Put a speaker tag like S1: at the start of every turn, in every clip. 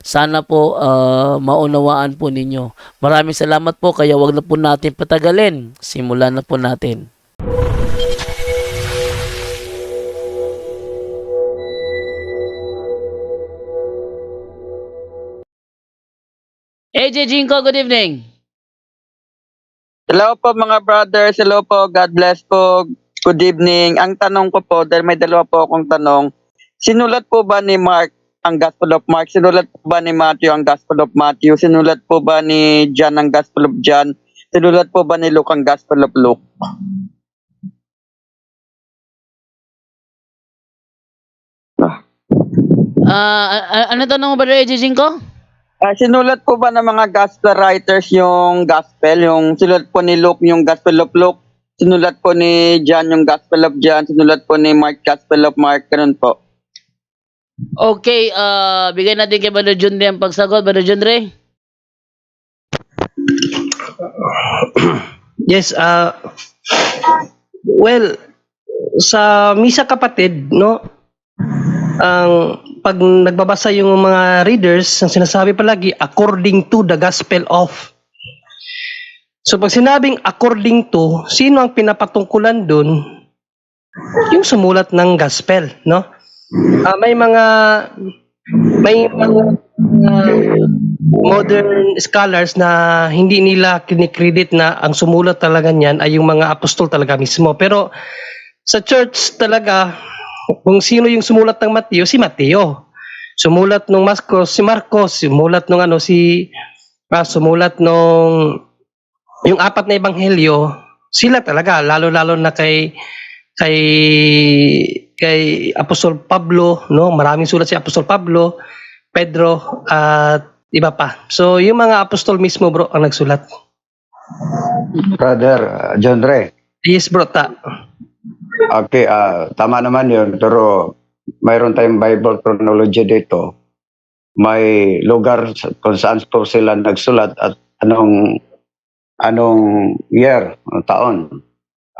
S1: Sana po ah, maunawaan po ninyo. Maraming salamat po kaya wag na po natin patagalin. Simulan na po natin. AJ Jinko, good evening.
S2: Hello po mga brothers, hello po, God bless po, good evening. Ang tanong ko po, dahil may dalawa po akong tanong, sinulat po ba ni Mark ang Gospel of Mark? Sinulat po ba ni Matthew ang Gospel of Matthew? Sinulat po ba ni John ang Gospel of John? Sinulat po ba ni Luke ang Gospel of Luke?
S1: Ah, ano tanong mo ba, AJ Jinko?
S2: Ah, sinulat po ba ng mga gospel writers yung gospel? Yung sinulat po ni Luke yung Gospel of Luke? Sinulat po ni John yung Gospel of John? Sinulat po ni Mark Gospel of Mark? Ganun po.
S1: Okay, ah, bigyan natin kay Brother John Ray ang pagsagot. Brother John Ray?
S3: Yes, uh, well, sa Misa Kapatid, no, ang pag nagbabasa yung mga readers, ang sinasabi palagi, according to the gospel of. So pag sinabing according to, sino ang pinapatungkulan dun? Yung sumulat ng gospel, no? Ah, may mga may mga uh, modern scholars na hindi nila kinikredit na ang sumulat talaga niyan ay yung mga apostol talaga mismo. Pero sa church talaga, kung sino yung sumulat ng Mateo, si Mateo. Sumulat ng Marcos, si Marcos. Sumulat ng ano, si... Ah, sumulat nung... Yung apat na ebanghelyo, sila talaga, lalo-lalo na kay kay kay Apostol Pablo, no? Maraming sulat si Apostol Pablo, Pedro at iba pa. So, yung mga apostol mismo, bro, ang nagsulat.
S4: Brother uh, John Ray.
S3: Yes, bro, ta.
S4: Okay, ah, tama naman yun. Pero mayroon tayong Bible chronology dito. May lugar kung saan po sila nagsulat at anong anong year, anong taon.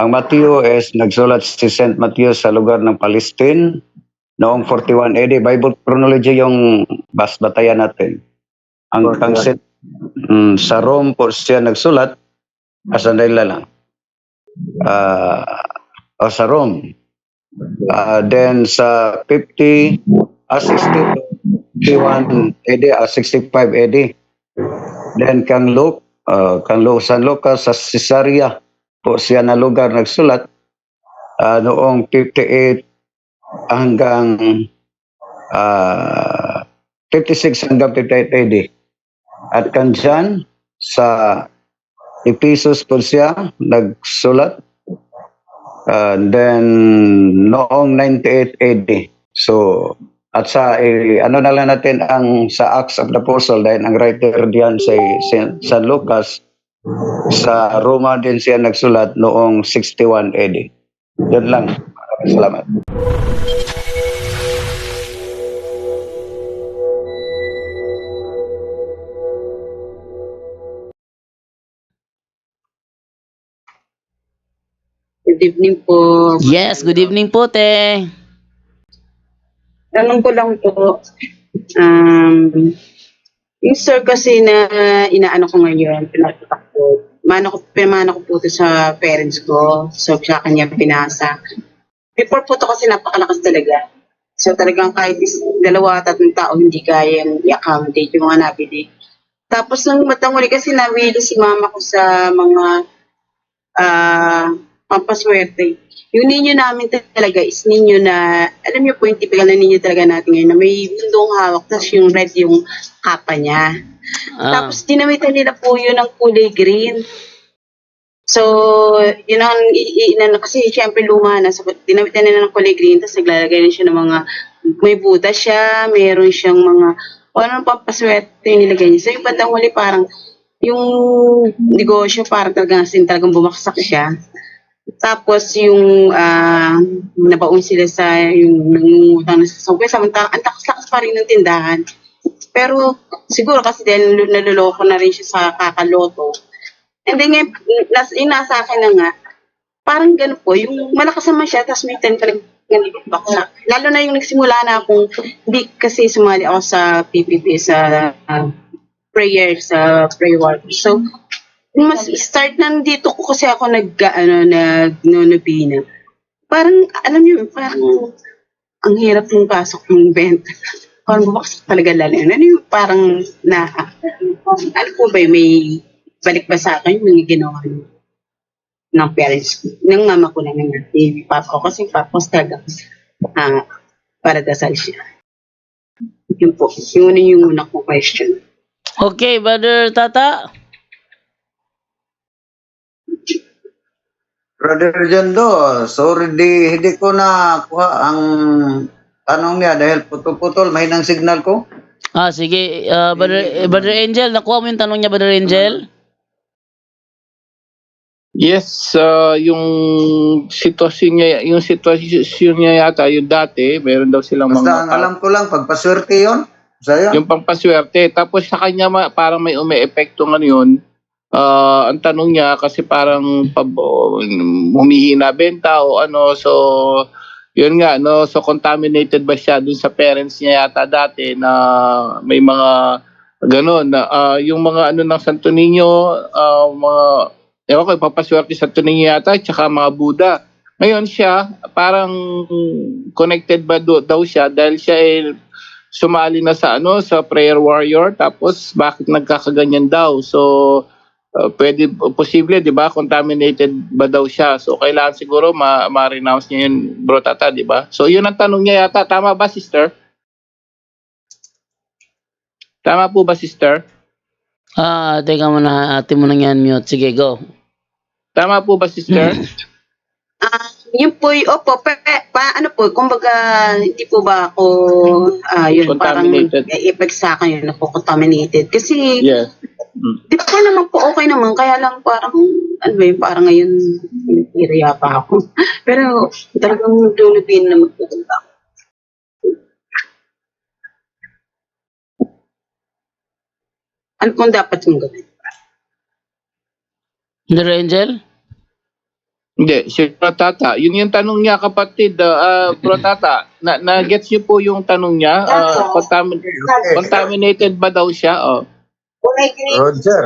S4: Ang Matthew is nagsulat si St. Matthew sa lugar ng Palestine noong 41 AD. Bible chronology yung bas batayan natin. Ang ang St. mm, sa Rome po siya nagsulat, asandali lang. Ah, o sa Rome. Ah, then sa 50, ah, 60, 51 AD, ah, 65 AD. Then kang Luke, ah, kang Luke, San Lucas sa Caesarea po siya na lugar nagsulat ah, noong 58 hanggang ah, 56 hanggang 58 AD. At kang John sa Ephesus po siya nagsulat And then noong 98 AD. So at sa eh, ano na lang natin ang sa Acts of the Apostle dahil ang writer diyan San- San Lucas sa Roma din siya nagsulat noong 61 AD. Yun lang. Maraming salamat.
S5: Good evening po.
S1: Yes, good evening po, te.
S5: Tanong ko lang po, um, yung sir kasi na inaano ko ngayon, pinapatak ko, mano ko, pinamana ko po sa parents ko, so sa kanya pinasa. Before po ito kasi napakalakas talaga. So talagang kahit is, dalawa, tatlong tao hindi kayang i-accommodate yung mga nabili. Tapos nung matanguli kasi nabili si mama ko sa mga ah pampaswerte. Yung ninyo namin talaga is ninyo na, alam niyo po yung typical na ninyo talaga natin ngayon na may mundong hawak tapos yung red yung kapa niya.
S1: Ah,
S5: Tapos dinamitan nila po yun ng kulay green. So, yun ang, i- i- inano, kasi syempre luma na, so, dinamit na nila ng kulay green, tapos naglalagay na siya ng mga, may buta siya, mayroon siyang mga, o ano pampaswerte yung nilagay niya. So, yung bandang huli parang, yung negosyo parang talagang sin talagang bumaksak siya. Tapos yung ah nabaon sila sa yung nangungutang na sa subway, samantala ang takas-takas pa rin ng tindahan. Pero siguro kasi dahil naluloko na rin siya sa kakaloto. And then ngayon, yung nasa akin na nga, parang ganun po, yung malakas naman siya, tapos may pa rin ganun baksa. Lalo na yung nagsimula na akong, hindi kasi sumali ako sa PPP, sa ah, prayer, sa prayer work. So, mas start nandito ko kasi ako nag ano nag nonobina. Parang alam niyo parang ang hirap ng pasok ng benta. Parang bumaksak talaga lalo. Ano yung parang na ano po ba may balik ba sa akin yung ginawa niyo ng parents ko, ng mama ko na ng ni papa ko kasi papa ko talaga ah para dasal siya. Yun po. Yun yung una kong question.
S1: Okay, Brother Tata.
S4: Brother Jondo, sorry di, hindi ko na kuha ang tanong niya dahil putol-putol, may nang signal ko.
S1: Ah, sige. ah, Brother, eh, Brother Angel, nakuha mo yung tanong niya, Brother Angel?
S6: Yes, ah, yung sitwasyon niya, yung sitwasyon niya yata, yung dati, meron daw silang
S4: Basta
S6: mga
S4: ang alam ko lang, pagpaswerte yun. Sa'yo.
S6: yung pampaswerte. Tapos sa kanya ma, parang may umi-epekto nga Ah, ang tanong niya kasi parang pab, humihina benta o ano so yun nga no so contaminated ba siya dun sa parents niya yata dati na may mga ganun na ah, yung mga ano ng Santo Niño ah, mga ewan ko papaswerte sa Santo Niño yata tsaka mga Buddha. Ngayon siya parang connected ba do, daw siya dahil siya ay sumali na sa ano sa prayer warrior tapos bakit nagkakaganyan daw? So uh, pwede posible 'di ba contaminated ba daw siya so kailangan siguro ma, ma-renounce niya yun bro tata 'di ba so yun ang tanong niya yata tama ba sister Tama po ba sister?
S1: Ah, teka muna, ate mo nang yan mute. Sige, go.
S6: Tama po ba sister?
S5: Ah, yun po, y- opo, pa, pa, ano po, kumbaga, hindi po ba ako, ah, yun, parang,
S6: Contaminated.
S5: may effect sa akin yun, ako contaminated. Kasi,
S6: yes.
S5: Di ba naman po, okay naman, kaya lang parang, ano ba yun, parang ngayon, pinipiriya pa ako. Pero, talagang dunubin na magpupunta ako. Ano pong dapat yung gawin?
S1: Brother Angel?
S6: Hindi, si Bro Tata. Yun yung tanong niya kapatid. ah, ah, Bro Tata, na, na-gets niyo po yung tanong niya? Ah, contamin- contaminated ba daw siya? Oh.
S4: Roger.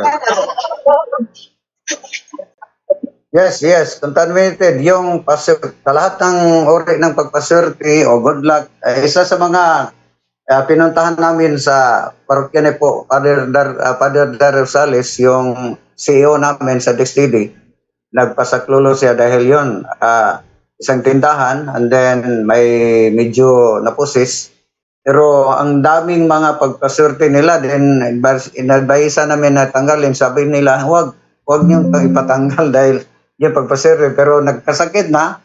S4: Yes, yes, contaminated. Yung pasur, sa lahat ng uri ng pagpaswerte o good luck, eh, isa sa mga ah, pinuntahan namin sa parokya ni po, Father Dar, ah, Father Dar Rosales, yung CEO namin sa DSTD, nagpasaklulo siya dahil yon ah, isang tindahan and then may medyo napusis. Pero ang daming mga pagpaswerte nila, then inadvisa namin na tanggalin. Sabi nila, huwag, huwag niyong to ipatanggal dahil yung pagpaswerte. Pero nagkasakit na,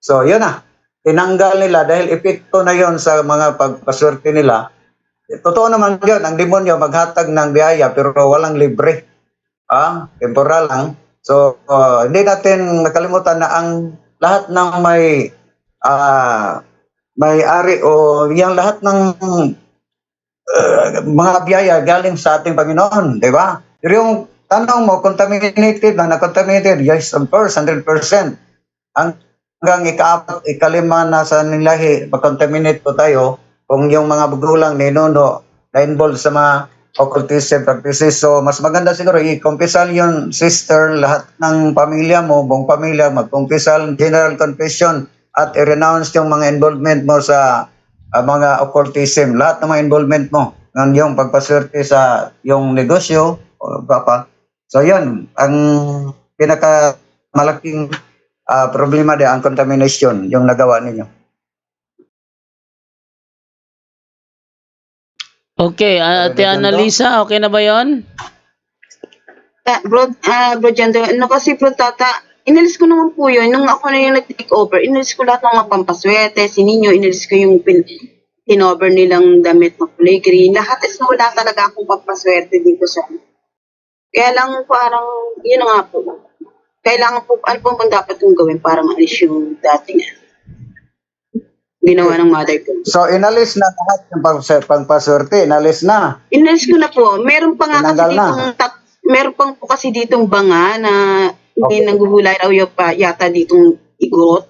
S4: so yun na. Tinanggal nila dahil epekto na yon sa mga pagpaswerte nila. Totoo naman yun, ang demonyo maghatag ng biyaya pero walang libre. Ah, temporal lang. So, uh, hindi natin nakalimutan na ang lahat ng may ah may ari o yung lahat ng uh, mga biyaya galing sa ating Panginoon, di ba? Pero yung tanong mo, contaminated na, na-contaminated, yes, of course, 100%. Hanggang ika ikalima na sa nilahi, mag-contaminate po tayo kung yung mga magulang ni Nuno na-involved sa mga occultism practices. So, mas maganda siguro, i-confessal yung sister, lahat ng pamilya mo, buong pamilya, mag-confessal, general confession, at i-renounce yung mga involvement mo sa ah, mga occultism, lahat ng mga involvement mo, ng yung pagpaswerte sa yung negosyo, o papa. So, yun, ang pinaka malaking ah, problema de ang contamination, yung nagawa ninyo.
S1: Okay, ah, ate? Annalisa, okay na ba yon?
S5: Ah, bro, ah, bro Jando, ano kasi bro tata, inalis ko naman po yun. Nung ako na yung nag-take over, inalis ko lahat ng mga pampaswerte, si Ninyo, inalis ko yung pin tinover nilang damit na kulay green. Lahat is wala talaga akong pampaswerte dito sa Kaya lang parang, yun nga po. Kailangan po, ano po bang dapat kong gawin para maalis yung dating ginawa ng mother ko.
S4: So inalis na lahat pang, pangpaswerte, inalis na.
S5: Inalis ko na po. Meron pa nga kasi
S4: Tinanggal na.
S5: ditong tat, meron pang po kasi ditong banga na
S4: Okay.
S5: naghuhulay raw yung pa, yata ditong igorot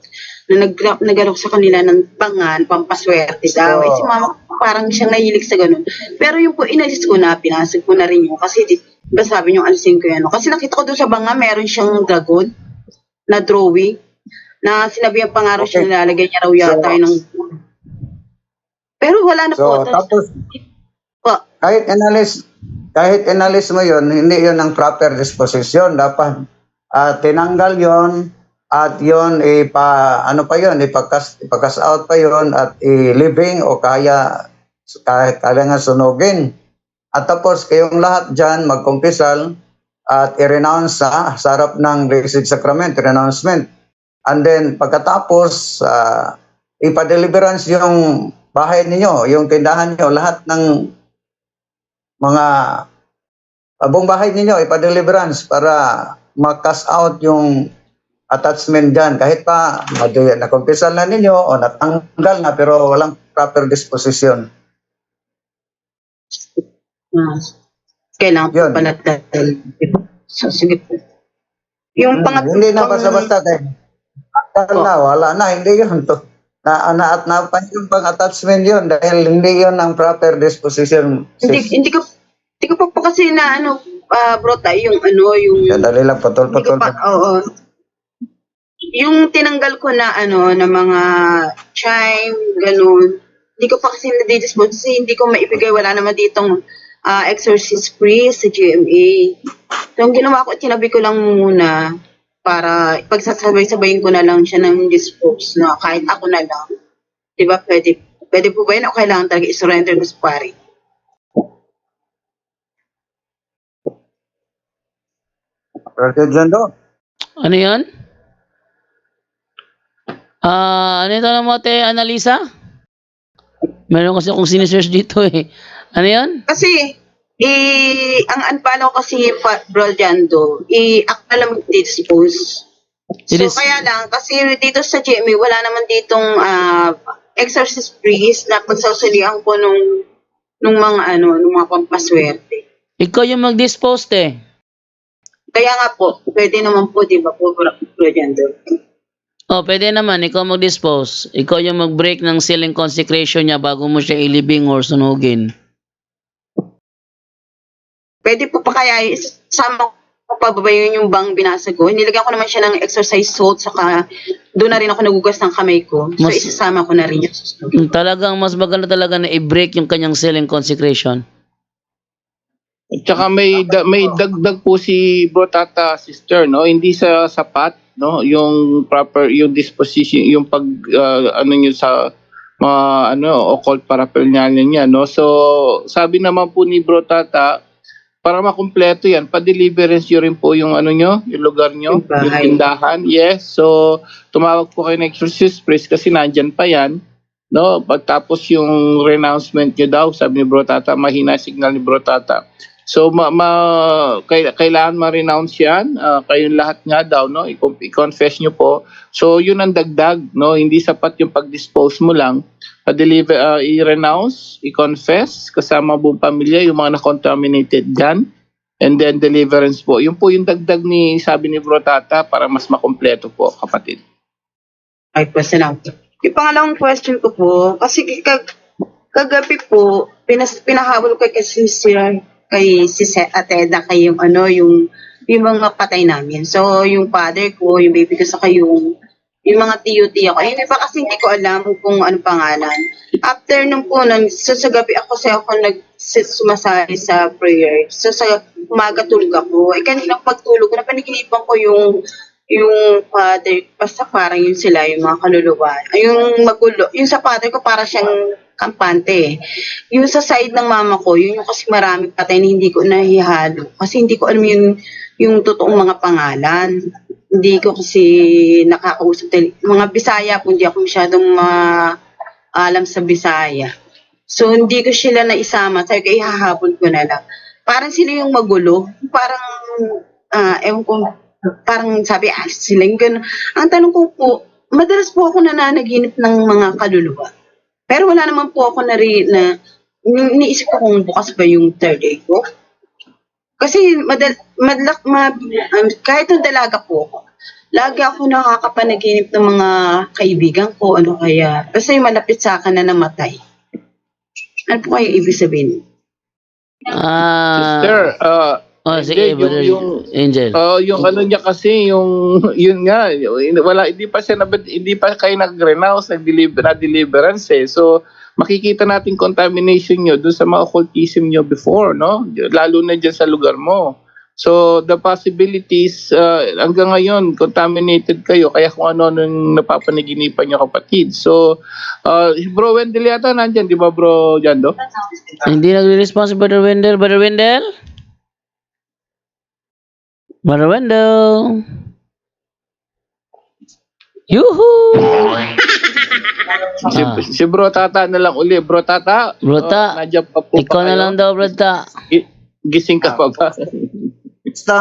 S5: na nag nagalok sa kanila ng bangan, pampaswerte daw.
S4: So-
S5: Eh, si mama parang siyang nahilig sa ganun. Pero yung po, inalis ko na, pinasag ko na rin yun. Kasi di, ba sabi niyo, alisin ko yan. Kasi nakita ko doon sa banga, meron siyang dragon na drawing na sinabihan pa nga raw siya
S4: Okay.
S5: nilalagay niya raw yata
S4: So-
S5: yun ng... Pero wala na
S4: So
S5: po.
S4: tapos
S5: po.
S4: kahit inalis kahit inalis mo yon hindi yon ang proper disposition dapat ah, tinanggal yon at yon ipa ano pa yon ipakas ipakas out pa yon at i-living o kaya kaya nga sunugin at tapos kayong lahat diyan magkumpisal at i-renounce sa, sa harap ng Blessed Sacrament, renouncement. And then pagkatapos ah, ipa-deliverance yung bahay ninyo, yung tindahan niyo, lahat ng mga uh, buong bahay ninyo ipa-deliverance para makas out yung attachment dyan. Kahit pa nakumpisal na ninyo o natanggal na pero walang proper disposition.
S5: Ah, kailangan
S4: Yun.
S5: pala dahil. So, sige po. Yung
S4: Hmm, hindi na
S5: pang-
S4: basta-basta kay tanggal na, wala na, hindi yun to. Na, na at na yung pang-attachment yun dahil hindi yun ang proper disposition.
S5: Hindi, hindi ko, hindi ko pa po kasi na ano, ah, bro, tayo, yung ano, yung,
S4: Sandali lang,
S5: ko
S4: putol-putol.
S5: pa, oo. Yung tinanggal ko na ano, na mga chime, ganun, hindi ko pa kasi nadidispose kasi hindi ko maibigay, wala naman ditong ah, exorcist priest sa GMA. So, ang ginawa ko, tinabi ko lang muna para pagsasabay-sabayin ko na lang siya ng dispose na kahit ako na lang. Di ba, pwede, pwede po ba yun o kailangan talaga i-surrender ko sa pari?
S4: Brother John Do,
S1: Ano yan? Ah, ano ito na mo, te, Analisa? Meron kasi akong sinesearch dito eh. Ano yan?
S5: Kasi, eh, ang unfollow kasi pa, bro Jando, i-act na lang dispose. So,
S1: It is-
S5: kaya lang, kasi dito sa GMA, wala naman ditong ah, exorcist priest na pagsasalihan ko nung, nung mga ano, nung mga pampaswerte.
S1: Ikaw yung mag-dispose, te.
S5: Kaya nga po, pwede naman po, di ba po, bro, bro Jando?
S1: Oh, pwede naman, ikaw mag-dispose. Ikaw yung mag-break ng sealing consecration niya bago mo siya ilibing or sunugin.
S5: Pwede po pa kaya, sama ko pa ba yun yung bang binasa ko? Nilagyan ko naman siya ng exercise salt, saka doon na rin ako nagugas ng kamay ko. So,
S1: Mas-
S5: isasama ko na rin yung
S1: Talagang mas maganda talaga na i-break yung kanyang sealing consecration.
S6: At saka may da- may dagdag po si Bro Tata sister no, hindi sa sapat no, yung proper yung disposition, yung pag ah, ano niyo sa mga ano occult paraphernalia niya no. So sabi naman po ni Bro Tata para makumpleto yan, pa-deliverance nyo rin po yung ano nyo, yung lugar nyo,
S5: Yung
S6: yung tindahan. Yes, so tumawag po kayo ng exorcist priest kasi nandyan pa yan. No, pagtapos yung renouncement nyo daw, sabi ni Bro Tata, mahina signal ni Bro Tata. So ma, ma kailangan ma-renounce 'yan. Ah, kayong lahat nga daw no, i-confess nyo po. So yun ang dagdag no, hindi sapat yung pag-dispose mo lang. Pa-deliver ah, i-renounce, i-confess kasama buong pamilya yung mga na-contaminated diyan. And then deliverance po. Yun po yung dagdag ni sabi ni Bro Tata para mas makompleto po kapatid.
S5: Ay, pasalamat. Yung pangalawang question ko po, kasi kag kagabi po, pinas, pinahabol ko kay si Sir, kay si Ate Edna, kay yung ano, yung, yung mga patay namin. So, yung father ko, yung baby ko, saka yung, yung mga tiyo-tiyo ko. Yung iba kasi hindi ko alam kung ano pangalan. After nung po, nang, so sa gabi ako kasi ako nag sumasali sa prayer. So sa umaga tulog ako. Eh kanina pagtulog ko, napaniginipan ko yung yung father, basta parang yun sila, yung mga kaluluwa. Yung magulo, yung sa father ko para siyang kampante. Yung sa side ng mama ko, yun yung kasi marami patay na hindi ko nahihalo. Kasi hindi ko alam yung, yung totoong mga pangalan. Hindi ko kasi nakakausap. Mga Bisaya po, hindi ako masyadong ma- alam sa Bisaya. So, hindi ko sila naisama. Sabi ko, ihahabol ko na lang. Parang sila yung magulo. Parang, ah, ewan ko, parang sabi, ah, sila yung gano'n. Ang tanong ko po, madalas po ako nananaginip ng mga kaluluwa. Pero wala naman po ako na, na ni- iniisip ko kung bukas ba yung third eye ko. Kasi madal, madlak, ma, um, kahit nung dalaga po ako, lagi ako nakakapanaginip ng mga kaibigan ko, ano kaya, basta yung malapit sa akin na namatay. Ano po kayo ibig sabihin?
S1: Ah,
S6: Sister, uh,
S1: oh,
S6: hindi,
S1: sige,
S6: yung-
S1: Brother
S6: yung-
S1: Angel.
S6: Oh, yung ano niya kasi yung yun nga, wala hindi pa siya nabad, hindi pa kayo nag-renounce, nag-deliver na deliverance eh. So makikita natin contamination nyo doon sa mga occultism nyo before, no? Lalo na diyan sa lugar mo. So the possibilities uh, hanggang ngayon contaminated kayo kaya kung ano nung napapanaginipan nyo kapatid. So uh, bro Wendell yata nandyan, di ba bro Jando?
S1: Hindi nagre-response si Brother Wendell. Brother Wendell? Brother Wendell? Yuhu!
S6: Si,
S1: Ah.
S6: si bro Tata na lang uli. Bro Tata,
S1: Bro Ta,
S6: oh, nandiyan pa po
S1: Ikaw
S6: ba
S1: na lang daw, brother.
S6: Gi- Gising ka pa ba?
S4: Basta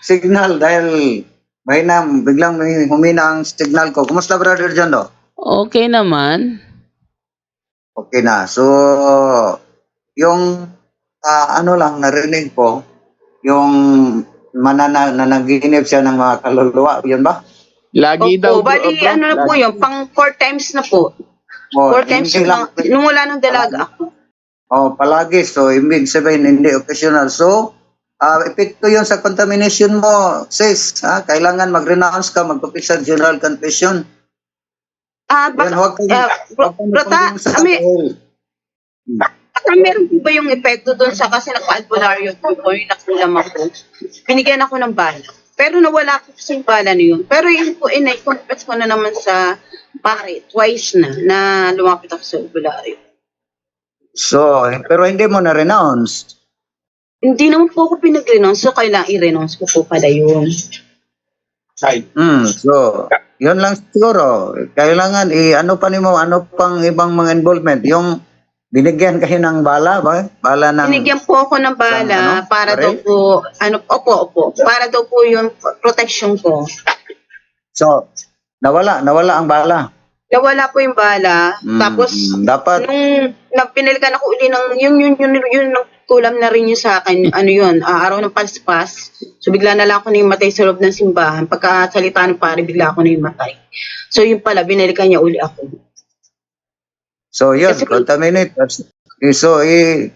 S4: signal dahil mahina, biglang may humina ang signal ko. Kumusta brother John do?
S1: Okay naman.
S4: Okay na. So, yung ah, ano lang narinig ko, yung manana, nanaginip siya ng mga kaluluwa, yun ba?
S6: Lagi daw.
S5: Opo, bali,
S6: bro,
S5: ano na po yun, pang four times na po.
S4: O,
S5: Four times
S4: hindi
S5: na, nung wala nung dalaga.
S4: Oh, palagi. So, ibig sabihin, hindi occasional. So, ah epekto yun sa contamination mo, sis. Ha? Kailangan mag-renounce ka, magpapisa general confession.
S5: Ah,
S4: Yan,
S5: baka,
S4: huwag kang,
S5: ah, bro,
S4: huwag kang
S5: bro, ta,
S4: magpapisa
S5: ami,
S4: dahil
S5: ah, meron po ba yung epekto doon sa kasi nagpa-albularyo po ko, yung nakulam ako. Binigyan ako ng bala. Pero nawala ko sa bala na yun. Pero yun po, inay-confess ko na naman sa pare, twice na, na lumapit ako sa albularyo.
S4: So, pero hindi mo na-renounce.
S5: Hindi naman po ako pinag-renounce, so kailangan i-renounce ko po pala yun.
S4: Hmm, so, yun lang siguro. Kailangan, i ano pa ni mo, ano pang ibang mga involvement? Yung binigyan kayo ng bala ba? Bala ng...
S5: Binigyan po ako ng bala
S4: Ano?
S5: para daw po, ano, opo, opo, para daw po yung protection ko.
S4: So, nawala, nawala ang bala.
S5: Nawala po yung bala,
S4: Hmm,
S5: tapos
S4: dapat,
S5: nung nagpinalikan ako uli ng yung yun yun yun, yun kulam na rin yun sa akin ano yun ah, araw ng paspas so bigla na lang ako na matay sa loob ng simbahan pagkasalita ng pare bigla ako na matay so yun pala binalikan niya uli ako
S4: so yun,
S5: Kasi-
S4: contaminate. So, i,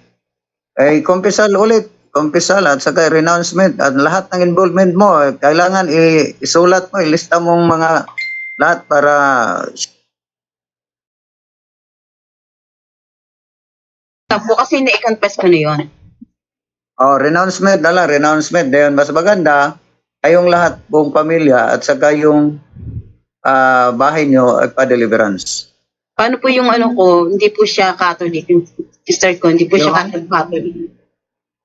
S4: ay, kumpisal ulit. Kumpisal at saka renouncement at lahat ng involvement mo, eh, kailangan i, isulat mo, ilista mong mga lahat para
S5: Tapos kasi na-confess ko na yun
S4: Oh, renouncement na lang, renouncement. Dahil mas maganda, kayong lahat, buong pamilya, at saka yung ah, bahay nyo ay pa-deliverance.
S5: Paano po yung ano ko hindi po siya Catholic yung sister ko hindi po siya Catholic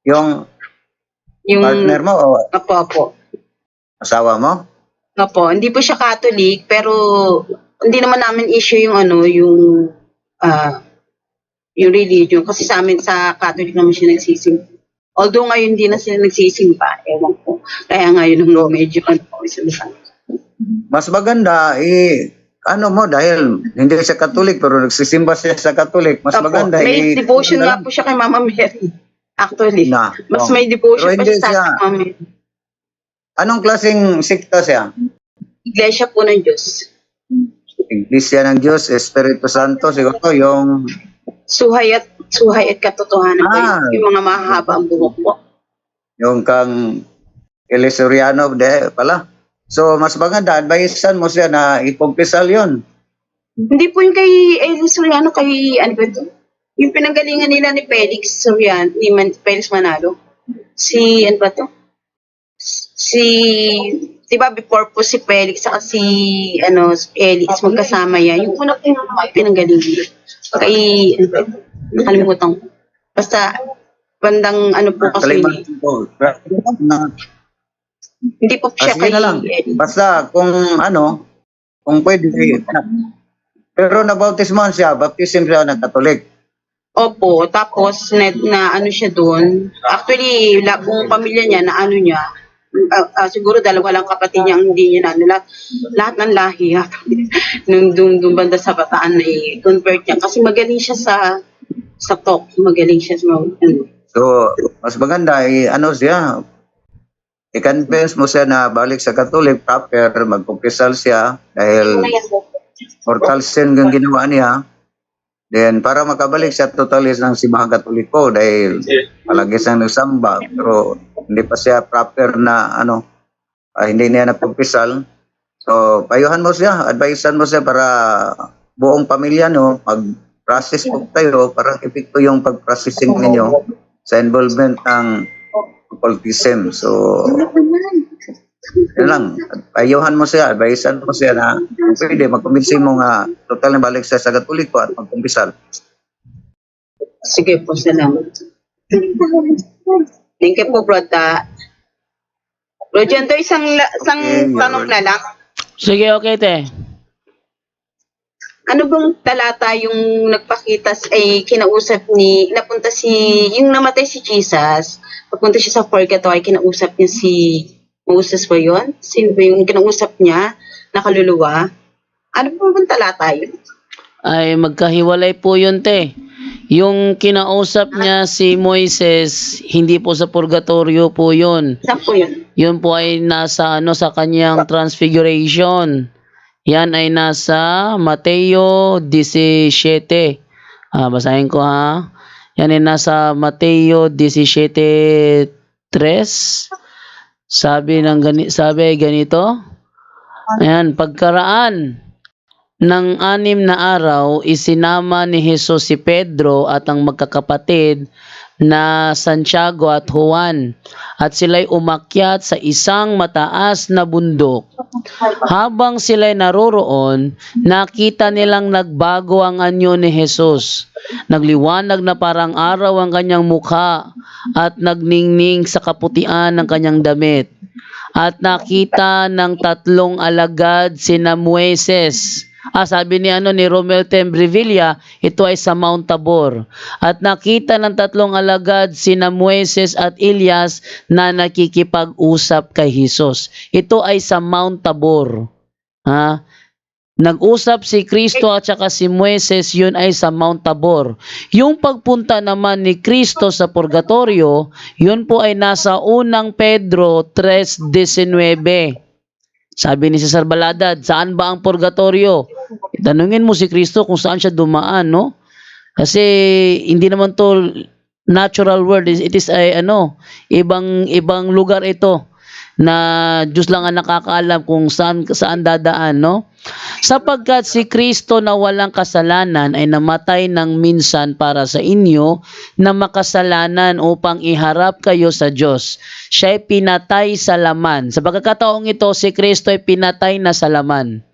S4: Yung
S5: yung
S4: partner mo o
S5: Apo, apo.
S4: asawa mo?
S5: Opo, hindi po siya Catholic, pero hindi naman namin issue yung ano, yung ah yung religion. Kasi sa amin, sa Catholic naman siya nagsisimba. Although ngayon hindi na sila nagsisimba, ewan ko. Kaya ngayon nung medyo ano po, isa
S4: Mas maganda, i ano mo, dahil hindi siya Katolik, pero nagsisimba siya sa Katolik, mas
S5: Opo,
S4: maganda.
S5: may
S4: i-
S5: devotion nga po siya kay Mama Mary. Actually.
S4: Na,
S5: Mas
S4: oh.
S5: may devotion
S4: Pero
S5: pa siya sa Mama Mary.
S4: Anong klaseng sikta siya?
S5: Iglesia po ng Diyos.
S4: Iglesia ng Diyos, Espiritu Santo, siguro yung
S5: Suhay at, suhay at katotohanan po
S4: Ah.
S5: yung, yung mga mahaba ang buhok po.
S4: yung kang Elisoriano de pala. So, mas maganda, advisean mo siya na ipumpisal yon.
S5: Hindi po yung kay Elis Soriano, kay ano ba ito? Yung pinanggalingan nila ni Felix Soriano, ni Man, Felix Manalo. Si, ano ba ito? Si di ba before po si Felix saka si ano si Felix magkasama yan yung una po yung pinanggaling kay ano ba, nakalimutan ko basta bandang ano po kasi
S4: Kalimutan ko.
S5: Hindi po siya kay
S4: na lang. Basta kung ano, kung pwede. eh. Pero nabautismohan siya, baptism siya ng Katolik.
S5: Opo, tapos na, na ano siya doon. Actually, la, buong pamilya niya na ano niya, ah, ah, siguro dalawa lang kapatid niya ang hindi niya na ano, lahat, lahat ng lahi nung doon doon banda sa bataan na i-convert niya. Kasi magaling siya sa sa talk, magaling siya sa ano.
S4: So, mas maganda, eh, ano siya, i-convince mo siya na balik sa Katolik proper, magkumpisal siya dahil mortal sin yung ginawa niya. Then, para makabalik siya totally ng simbahan katoliko dahil palagi siyang nagsamba. Pero, hindi pa siya proper na, ano, ah, hindi niya napagpisal. So, payuhan mo siya, advisean mo siya para buong pamilya, no, mag-process po tayo, parang epekto yung pag-processing ninyo sa involvement ng occultism. So, yun lang. Ayuhan mo siya, advisean mo siya na kung pwede, magkumbinsi mo nga total na balik siya sa katoliko at magkumpisal.
S5: Sige po, salamat. Thank you po, Brota. Bro, dyan to isang, isang
S4: Okay,
S5: tanong na lang.
S1: Sige, okay, te.
S5: Ano bang talata yung nagpakita, ay kinausap ni, napunta si, yung namatay si Jesus, papunta siya sa purgatory, kinausap niya si Moses ba yun? Sino ba yung kinausap niya, nakaluluwa? Ano ba bang talata yun?
S1: Ay, magkahiwalay po yun, te. Yung kinausap niya si Moises, hindi po sa purgatorio po yun.
S5: Saan po yun?
S1: Yun po ay nasa ano sa kanyang transfiguration. Yan ay nasa Mateo 17. Ah, basahin ko ha. Yan ay nasa Mateo 17:3. Sabi ng gani, sabi ganito. Ayan, pagkaraan ng anim na araw, isinama ni Jesus si Pedro at ang magkakapatid na Santiago at Juan at sila'y umakyat sa isang mataas na bundok. Habang sila'y naroroon, nakita nilang nagbago ang anyo ni Jesus. Nagliwanag na parang araw ang kanyang mukha at nagningning sa kaputian ng kanyang damit. At nakita ng tatlong alagad sina Moises. Ah, sabi ni ano ni Romel Tembrevilla, ito ay sa Mount Tabor. At nakita ng tatlong alagad sina Moises at Elias na nakikipag-usap kay Jesus. Ito ay sa Mount Tabor. Ha? Nag-usap si Kristo at saka si Moises, yun ay sa Mount Tabor. Yung pagpunta naman ni Kristo sa purgatorio, yun po ay nasa unang Pedro 3.19. Sabi ni Cesar Baladad, saan ba ang purgatorio? Tanungin mo si Kristo kung saan siya dumaan, no? Kasi hindi naman to natural world, it is ay ano, ibang ibang lugar ito na Diyos lang ang nakakaalam kung saan saan dadaan, no? Sapagkat si Kristo na walang kasalanan ay namatay ng minsan para sa inyo na makasalanan upang iharap kayo sa Diyos. Siya ay pinatay sa laman. Sa pagkakataong ito, si Kristo ay pinatay na sa laman.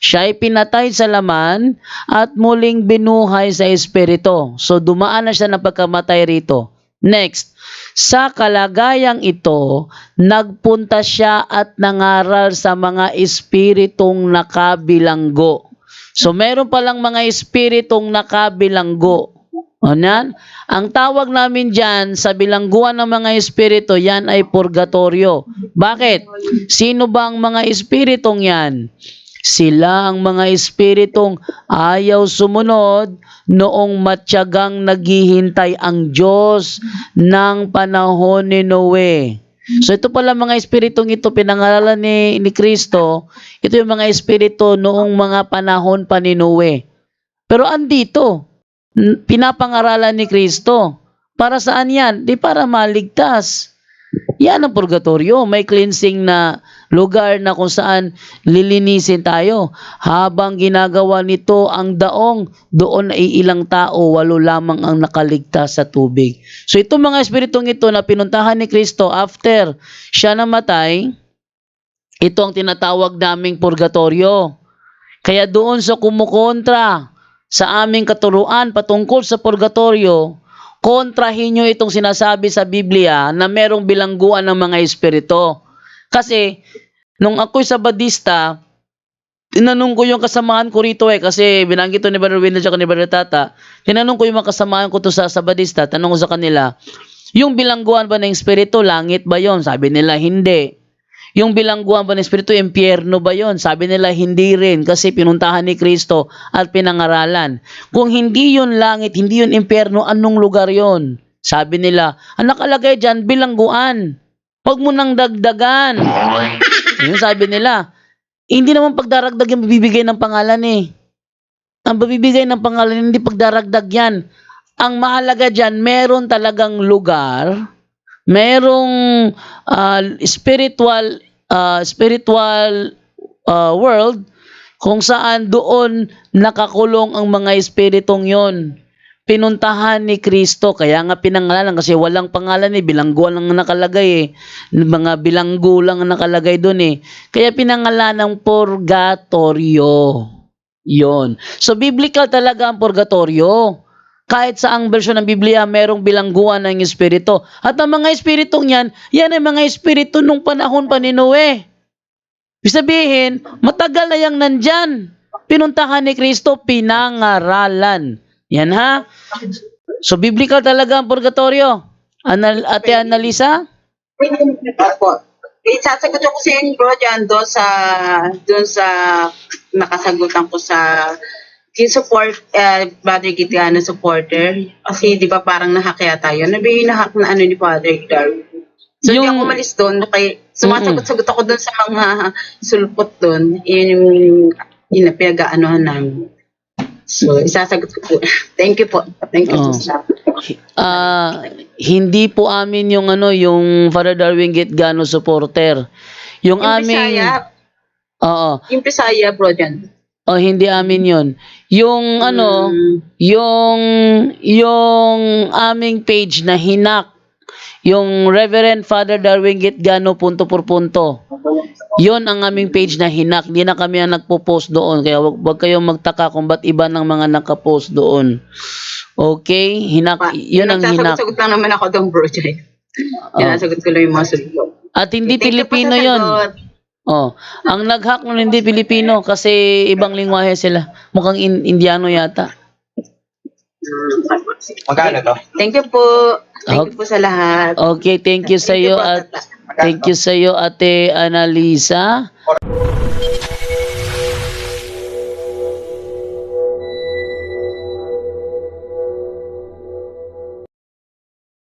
S1: Siya ay pinatay sa laman at muling binuhay sa Espiritu. So dumaan na siya ng pagkamatay rito. Next, sa kalagayang ito, nagpunta siya at nangaral sa mga espiritong nakabilanggo. So meron palang mga espiritong nakabilanggo. O yan? Ang tawag namin dyan sa bilangguan ng mga espiritu, yan ay purgatorio. Bakit? Sino ba ang mga espiritong yan? Sila ang mga espiritong ayaw sumunod noong matyagang naghihintay ang Diyos ng panahon ni Noe. So ito pala mga espiritong ito pinangaralan ni, ni Kristo, ito yung mga espiritu noong mga panahon pa ni Noe. Pero andito, pinapangaralan ni Kristo. Para saan yan? Di para maligtas. Yan ang purgatorio. May cleansing na lugar na kung saan lilinisin tayo. Habang ginagawa nito ang daong, doon ay ilang tao, walo lamang ang nakaligtas sa tubig. So itong mga espiritong ito na pinuntahan ni Kristo after siya namatay, Ito ang tinatawag naming purgatorio. Kaya doon sa kumukontra sa aming katuruan patungkol sa purgatorio, kontrahin nyo itong sinasabi sa Biblia na merong bilangguan ng mga espiritu. Kasi, nung ako'y sabadista, tinanong ko yung kasamaan ko rito eh, kasi binanggit to ni Brother Wendell at ni Brother Tata, tinanong ko yung mga kasamaan ko to sa sabadista, tanong ko sa kanila, yung bilangguan ba ng espiritu, langit ba yon? Sabi nila, hindi. Yung bilangguan ba ng espiritu, impyerno ba yon? Sabi nila, hindi rin kasi pinuntahan ni Kristo at pinangaralan. Kung hindi yun langit, hindi yun impyerno, anong lugar yon? Sabi nila, ang nakalagay dyan, bilangguan. Huwag mo nang dagdagan. Yun sabi nila. Hindi naman pagdaragdag yung bibigay ng pangalan eh. Ang babibigay ng pangalan, hindi pagdaragdag yan. Ang mahalaga dyan, meron talagang lugar, merong ah, spiritual ah, spiritual ah, world kung saan doon nakakulong ang mga espiritong yon. Pinuntahan ni Kristo, kaya nga pinangalanan kasi walang pangalan eh, bilanggo lang ang nakalagay eh. Mga bilanggo lang ang nakalagay doon eh. Kaya pinangalan ng purgatorio. Yon. So biblical talaga ang purgatorio. Kahit sa ang version ng Biblia, merong bilangguan ng espiritu. At ang mga espiritong yan, yan ay mga espiritu nung panahon pa ni Noe. Sabihin, matagal na yang nandyan. Pinuntahan ni Kristo, pinangaralan. Yan ha? So, biblical talaga ang purgatorio. Anal Ate Annalisa?
S5: Opo. Eh, sasagot ako sa inyo, bro, dyan, doon sa, doon sa, nakasagutan ko sa, yung support, uh, Brother Gitiano supporter. Kasi, di ba, parang nahack yata yun. Nabi yung nahack na ano ni Father Darwin. So,
S1: Yung-
S5: hindi ako umalis doon. Kaya, sumasagot-sagot ako doon sa mga sulpot doon. Yun yung, yun na pinag-aanohan namin. So, isasagot ko po. Thank you po. Thank you
S1: Oh.
S5: sa
S1: Ah, hindi po amin yung ano, yung Father Darwin Gitgano supporter. Yung,
S5: Yung
S1: aming
S5: Bisaya,
S1: Oo.
S5: yung Bisaya, bro, dyan.
S1: Oh, hindi amin 'yon. Yung ano,
S5: Mm.
S1: yung yung aming page na hinak yung Reverend Father Darwin Gitgano punto por punto. Yon ang aming page na hinak. Hindi na kami ang nagpo-post doon. Kaya wag, wag kayong magtaka kung ba't iba ng mga nakapost doon. Okay? Hinak,
S5: Pa,
S1: yun ang hinak.
S5: Nagsasagot-sagot lang naman ako doon, bro.
S1: Oh.
S5: Sinasagot ko lang yung mga sulpot.
S1: At hindi
S5: Thank
S1: Pilipino yon. Oh, ang nag-hack nun hindi Pilipino kasi ibang lingwahe sila. Mukhang in- Indiano yata.
S7: Magkano to?
S5: Thank you po. Thank you po sa lahat.
S1: Okay, thank you sa iyo at thank you sa iyo Ate Annalisa.